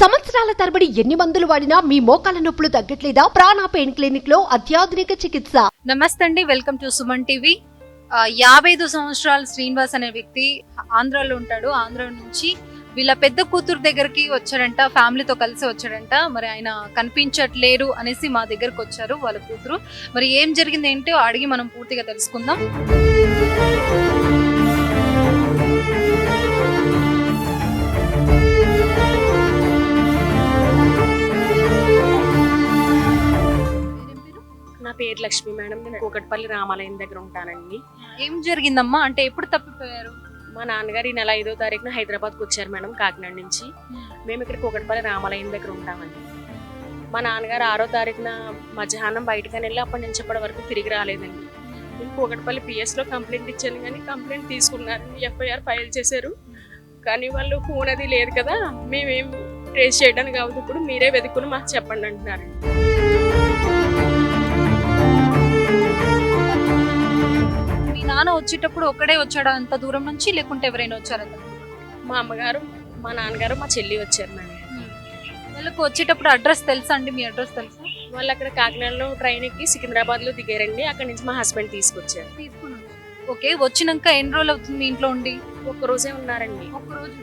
సంవత్సరాల తరబడి ఎన్ని మందులు వాడినా మీ మోకాల నొప్పులు తగ్గట్లేదా? ప్రాణ పెయిన్ క్లినిక్లో అత్యాధునిక చికిత్స. నమస్తే అండి వెల్కమ్ టు సుమన్ టీవీ. యాభై ఐదు సంవత్సరాల శ్రీనివాస్ అనే వ్యక్తి ఆంధ్రాలో ఉంటాడు. ఆంధ్ర నుంచి వీళ్ళ పెద్ద కూతురు దగ్గరికి వచ్చాడంట ఫ్యామిలీతో కలిసి వచ్చాడంట. మరి ఆయన కనిపించట్లేరు అనేసి మా దగ్గరకు వచ్చారు వాళ్ళ కూతురు. మరి ఏం జరిగింది ఏంటో అడిగి మనం పూర్తిగా తెలుసుకుందాం. పేరు లక్ష్మి మేడం నేను కూకట్పల్లి రామాలయం దగ్గర ఉంటానండి. ఏం జరిగిందమ్మా? అంటే ఎప్పుడు తప్పిపోయారు? మా నాన్నగారు ఈ నెల ఐదో తారీఖున హైదరాబాద్కి వచ్చారు మేడం కాకినాడ నుంచి. మేము ఇక్కడ కూకట్పల్లి రామాలయం దగ్గర ఉంటామండి. మా నాన్నగారు ఆరో తారీఖున మధ్యాహ్నం బయటకని వెళ్ళి అప్పటి నుంచి ఇప్పటి వరకు తిరిగి రాలేదండి. నేను కూకట్పల్లి పిఎస్లో కంప్లైంట్ ఇచ్చాను కానీ కంప్లైంట్ తీసుకున్నారండి ఎఫ్ఐఆర్ ఫైల్ చేశారు. కానీ వాళ్ళు ఫోన్ అది లేదు కదా మేమేం ట్రేస్ చేయడానికి కావద్దు. ఇప్పుడు మీరే వెతుక్కుని మాకు చెప్పండి అంటున్నారండి. నాన్న వచ్చేటప్పుడు ఒక్కడే వచ్చాడా? అంత దూరం నుంచి లేకుంటే ఎవరైనా వచ్చారా? మా అమ్మగారు మా నాన్నగారు మా చెల్లి వచ్చారు మేడం వాళ్ళకు వచ్చేటప్పుడు అడ్రస్ తెలుసా అండి? మీ అడ్రస్ తెలుసా? వాళ్ళు అక్కడ కాకినాడలో ట్రైన్ ఎక్కి సికింద్రాబాద్లో దిగారండి. అక్కడ నుంచి మా హస్బెండ్ తీసుకొచ్చారు. ఓకే వచ్చినాక ఎన్ని రోజులు అవుతుంది మీ ఇంట్లో ఉండి? ఒక్క రోజే ఉన్నారండి. ఒక్క రోజు.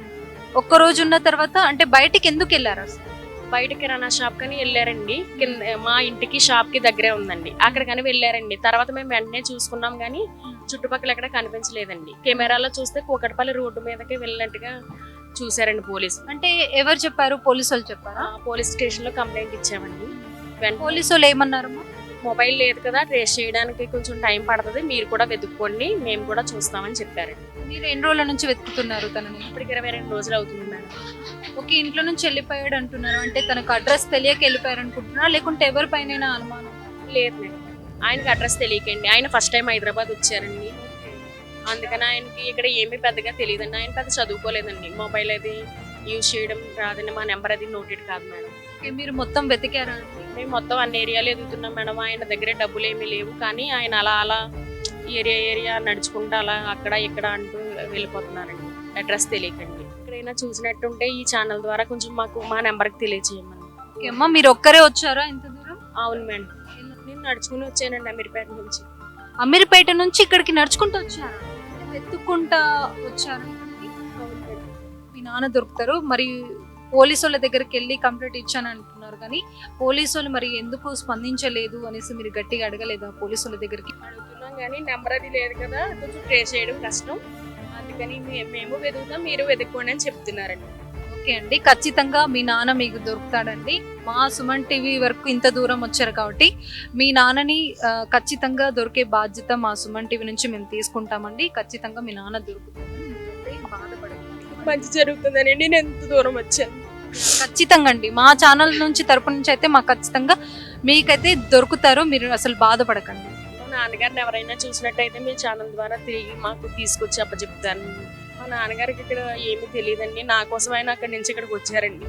ఒక్క రోజు ఉన్న తర్వాత అంటే బయటికి ఎందుకు వెళ్ళారు అసలు? బయట కిరాణా షాప్ కని వెళ్ళారండి. కింద మా ఇంటికి షాప్కి దగ్గరే ఉందండి. అక్కడికని వెళ్ళారండి. తర్వాత మేము వెంటనే చూసుకున్నాం కానీ చుట్టుపక్కల ఎక్కడ కనిపించలేదండి. కెమెరాలో చూస్తే కూకట్పల్లి రోడ్డు మీదకి వెళ్ళినట్టుగా చూసారండి పోలీసు. అంటే ఎవరు చెప్పారు? పోలీసు వాళ్ళు చెప్పారా పోలీస్ స్టేషన్లో కంప్లైంట్ ఇచ్చామండి. పోలీసు వాళ్ళు ఏమన్నారమ్మా మొబైల్ లేదు కదా ట్రేస్ చేయడానికి కొంచెం టైం పడుతుంది. మీరు కూడా వెతుక్కోండి. మేము కూడా చూస్తామని చెప్పారండి మీరు ఎన్ని రోజుల నుంచి వెతుకుతున్నారు తనని? ఇప్పటికి ఇరవై రెండు రోజులు అవుతుంది మేడం. ఓకే ఇంట్లో నుంచి వెళ్ళిపోయాడు అంటున్నారు. అంటే తనకు అడ్రస్ తెలియక వెళ్ళిపోయారు అనుకుంటున్నారా? లేకుంటే ఎవరి పైన అనుమానం? లేదు మేడం. ఆయనకి అడ్రస్ తెలియకండి. ఆయన ఫస్ట్ టైం హైదరాబాద్ వచ్చారండి. అందుకని ఆయనకి ఇక్కడ ఏమీ పెద్దగా తెలియదండి. ఆయన పెద్ద చదువుకోలేదండి. మొబైల్ అది యూజ్ చేయడం రాదండి. మా నెంబర్ అది నోటెడ్ కాదు మేడం. మీరు మొత్తం వెతికారా మేము మొత్తం అన్ని ఏరియాలు ఎదుగుతున్నాం మేడం. ఆయన దగ్గర డబ్బులు ఏమీ లేవు. కానీ ఆయన అలా అలా ఏరియా ఏరియా నడుచుకుంటూ అలా అక్కడ ఇక్కడ అంటూ వెళ్ళిపోతున్నారండి. అడ్రస్ తెలియకండి. ఎక్కడైనా చూసినట్టుంటే ఈ ఛానల్ ద్వారా కొంచెం మాకు మా నెంబర్కి తెలియచేయమని. ఓకే అమ్మా మీరు ఒక్కరే వచ్చారా ఇంత దూరం? అవును మేడం. నేను నడుచుకుని వచ్చానండి అమీర్పేట నుంచి. అమీర్పేట నుంచి ఇక్కడికి నడుచుకుంటూ వచ్చారా? వెతుక్కుంటా వచ్చారా? నాన్న దొరుకుతారు. మరి పోలీసు వాళ్ళ దగ్గరికి వెళ్ళి కంప్లైంట్ ఇచ్చాను అంటున్నారు కానీ పోలీసు వాళ్ళు మరి ఎందుకు స్పందించలేదు అనేసి మీరు గట్టిగా అడగలేదా పోలీసు వాళ్ళ దగ్గరికి? అడుగుతున్నాం కానీ నెంబర్ అది లేదు కదా కొంచెం ట్రేస్ చేయడం కష్టం. అందుకని మేము వెతుకుతాం మీరు వెతుక్కోండి అని చెప్తున్నారండి. ఓకే అండి. ఖచ్చితంగా మీ నాన్న మీకు దొరుకుతాడండి. మా సుమన్ టీవీ వరకు ఇంత దూరం వచ్చారు కాబట్టి మీ నాన్నని ఖచ్చితంగా దొరికే బాధ్యత మా సుమన్ టీవీ నుంచి మేము తీసుకుంటామండి. ఖచ్చితంగా మీ నాన్న దొరుకుతాడు మీరైతే బాధపడకండి. మంచి జరుగుతుందని నేను ఎంత దూరం వచ్చాను. ఖచ్చితంగా అండి. మా ఛానల్ నుంచి తరపు నుంచి అయితే మాకు ఖచ్చితంగా మీకైతే దొరుకుతారు మీరు అసలు బాధపడకండి. మా నాన్నగారిని ఎవరైనా చూసినట్టయితే మీ ఛానల్ ద్వారా తిరిగి మాకు తీసుకొచ్చి అప్పచెప్తాను. మా నాన్నగారికి ఇక్కడ ఏమీ తెలియదండి. నా కోసం ఆయన అక్కడి నుంచి ఇక్కడికి వచ్చారండి.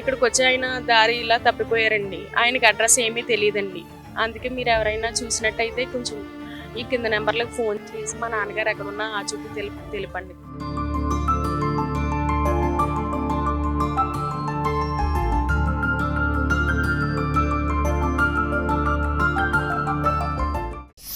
ఇక్కడికి వచ్చి ఆయన దారి ఇలా తప్పిపోయారండి. ఆయనకి అడ్రస్ ఏమీ తెలియదండి. అందుకే మీరు ఎవరైనా చూసినట్టయితే కొంచెం ఈ కింద నెంబర్లకు ఫోన్ చేసి మా నాన్నగారు ఎక్కడ ఉన్నా ఆ చూపు తెలుపు తెలుపండి.